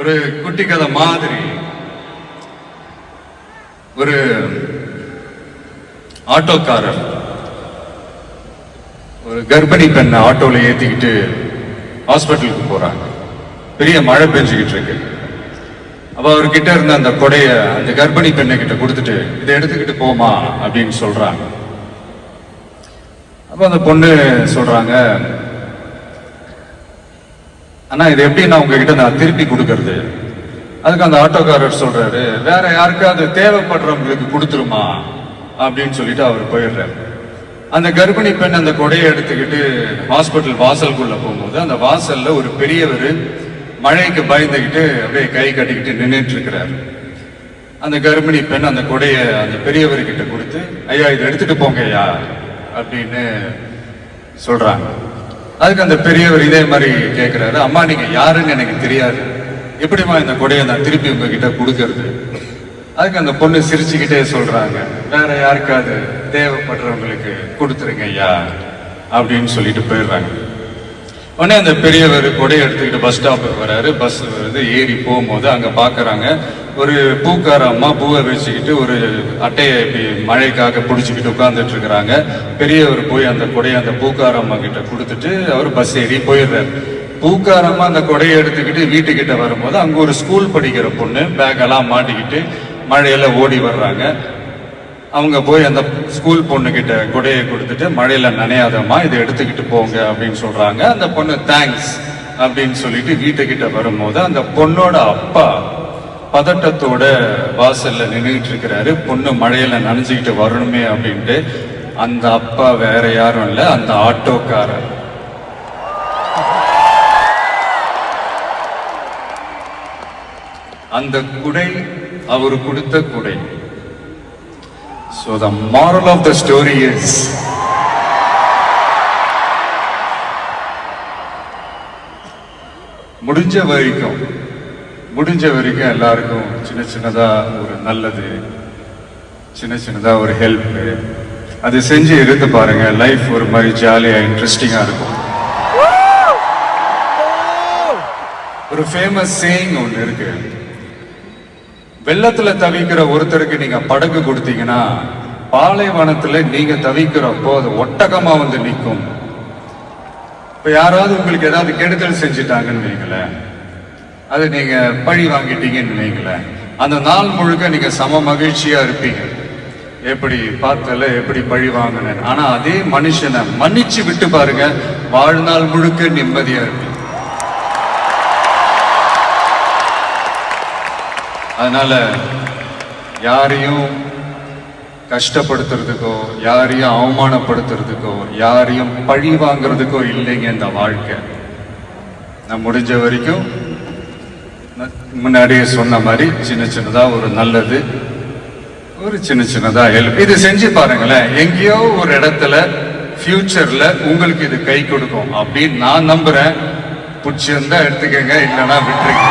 ஒரு குட்டி கதை மாதிரி. ஒரு ஆட்டோக்காரர் ஒரு கர்ப்பிணி பெண்ணை ஆட்டோவில் ஏத்திக்கிட்டு ஹாஸ்பிட்டலுக்கு போறாங்க. பெரிய மழை பெஞ்சுக்கிட்டு இருக்கு. அப்போ அவர்கிட்ட இருந்த அந்த கொடையை அந்த கர்ப்பிணி பெண்ணை கிட்ட கொடுத்துட்டு இதை எடுத்துக்கிட்டு போமா அப்படின்னு சொல்றாங்க. அப்போ அந்த பொண்ணு சொல்றாங்க அண்ணா இது எப்படி நான் உங்ககிட்ட நான் திருப்பி கொடுக்கறது? அதுக்கு அந்த ஆட்டோக்காரர் சொல்றாரு வேற யாருக்காவது தேவைப்படுறவங்களுக்கு கொடுத்துருமா? அப்படின்னு சொல்லிட்டு அவர் போயிடுறாரு. அந்த கர்ப்பிணி பெண் அந்த கொடையை எடுத்துக்கிட்டு ஹாஸ்பிட்டல் வாசலுக்குள்ள போகும்போது அந்த வாசல்ல ஒரு பெரியவர் மழைக்கு பயந்துக்கிட்டு அப்படியே கை கட்டிக்கிட்டு நின்றுட்டு இருக்கிறாரு அந்த கர்ப்பிணி பெண் அந்த கொடையை அந்த பெரியவர்கிட்ட கொடுத்து ஐயா இதை எடுத்துட்டு போங்க ஐயா அப்படின்னு சொல்றாங்க. அதுக்கு அந்த பெரியவர் இதே மாதிரி கேட்கிறாரு அம்மா நீங்க யாருன்னு எனக்கு தெரியாது. எப்படிம்மா இந்த கொடையை நான் திருப்பி உங்ககிட்ட கொடுக்கறது? அதுக்கு அந்த பொண்ணு சிரிச்சுக்கிட்டே சொல்றாங்க வேற யாருக்காவது தேவைப்படுறவங்களுக்கு கொடுத்துருங்க ஐயா அப்படின்னு சொல்லிட்டு போயிடுறாங்க. உடனே அந்த பெரியவர் கொடையை எடுத்துக்கிட்டு பஸ் ஸ்டாப்புக்கு வராரு. பஸ் வருது ஏறி போகும்போது அங்க பாக்குறாங்க ஒரு பூக்கார அம்மா பூவை வச்சுக்கிட்டு ஒரு அட்டையை இப்படி மழைக்காக பிடிச்சிக்கிட்டு உட்காந்துட்டு இருக்கிறாங்க. பெரியவர் போய் அந்த கொடையை அந்த பூக்கார அம்மா கிட்ட கொடுத்துட்டு அவர் பஸ் ஏறி போயிடுறாரு. பூக்காரம்மா அந்த கொடையை எடுத்துக்கிட்டு வீட்டுக்கிட்ட வரும்போது அங்க ஒரு ஸ்கூல் படிக்கிற பொண்ணு பேக் எல்லாம் மாட்டிக்கிட்டு மழையில ஓடி வர்றாங்க. அவங்க போய் அந்த ஸ்கூல் பொண்ணு கிட்ட கொடையை கொடுத்துட்டு மழையில நனையாதம்மா இதை எடுத்துக்கிட்டு போங்க அப்படின்னு சொல்றாங்க. அந்த பொண்ணு தேங்க்ஸ் அப்படின்னு சொல்லிட்டு வீட்டுக்கிட்ட வரும்போது அந்த பொண்ணோட அப்பா பதட்டத்தோட வாசல்ல நின்றுட்டு இருக்கிறாரு பொண்ணு மழையில நனைஞ்சுக்கிட்டு வரணுமே அப்படின்ட்டு அந்த அப்பா வேற யாரும் இல்ல அந்த ஆட்டோக்காரர். அந்த குடை அவர் கொடுத்த குடை. So the moral of the story is முடிஞ்ச வரைக்கும் முடிஞ்ச வரைக்கும் எல்லாருக்கும் சின்ன சின்னதாக ஒரு நல்லது சின்ன சின்னதாக ஒரு ஹெல்ப்பு அது செஞ்சு இருந்து பாருங்க. லைஃப் ஒரு மாதிரி ஜாலியாக இன்ட்ரெஸ்டிங்காக இருக்கும். ஒரு ஃபேமஸ் சேயிங் ஒன்று இருக்கு. வெள்ளத்தில் தவிக்கிற ஒருத்தருக்கு நீங்கள் படகு கொடுத்தீங்கன்னா பாலைவனத்தில் நீங்கள் தவிக்கிறப்போ அது ஒட்டகமாக வந்து நிற்கும். இப்போ யாராவது உங்களுக்கு ஏதாவது கெடுதல் செஞ்சுட்டாங்கன்னு வைங்களேன். அது நீங்க பழி வாங்கிட்டீங்கன்னு நினைக்கல. அந்த நாள் முழுக்க நீங்க சம மகிழ்ச்சியா இருப்பீங்க. எப்படி பார்த்தல எப்படி பழி வாங்கினேன் ஆனா அதே மனுஷனை மன்னிச்சு விட்டு பாருங்க வாழ்நாள் முழுக்க நிம்மதியா இருப்பீங்க அதனால யாரையும் கஷ்டப்படுத்துறதுக்கோ யாரையும் அவமானப்படுத்துறதுக்கோ யாரையும் பழி வாங்குறதுக்கோ இல்லைங்க இந்த வாழ்க்கை. நான் முடிஞ்ச வரைக்கும் முன்னாடியே சொன்ன மாதிரி சின்ன சின்னதாக ஒரு நல்லது ஒரு சின்ன சின்னதாக ஹெல்ப். இது செஞ்சு பாருங்களேன். எங்கேயோ ஒரு இடத்துல ஃப்யூச்சரில் உங்களுக்கு இது கை கொடுக்கும் அப்படின்னு நான் நம்புகிறேன் பிடிச்சிருந்தா எடுத்துக்கங்க இல்லைன்னா விட்டுருங்க.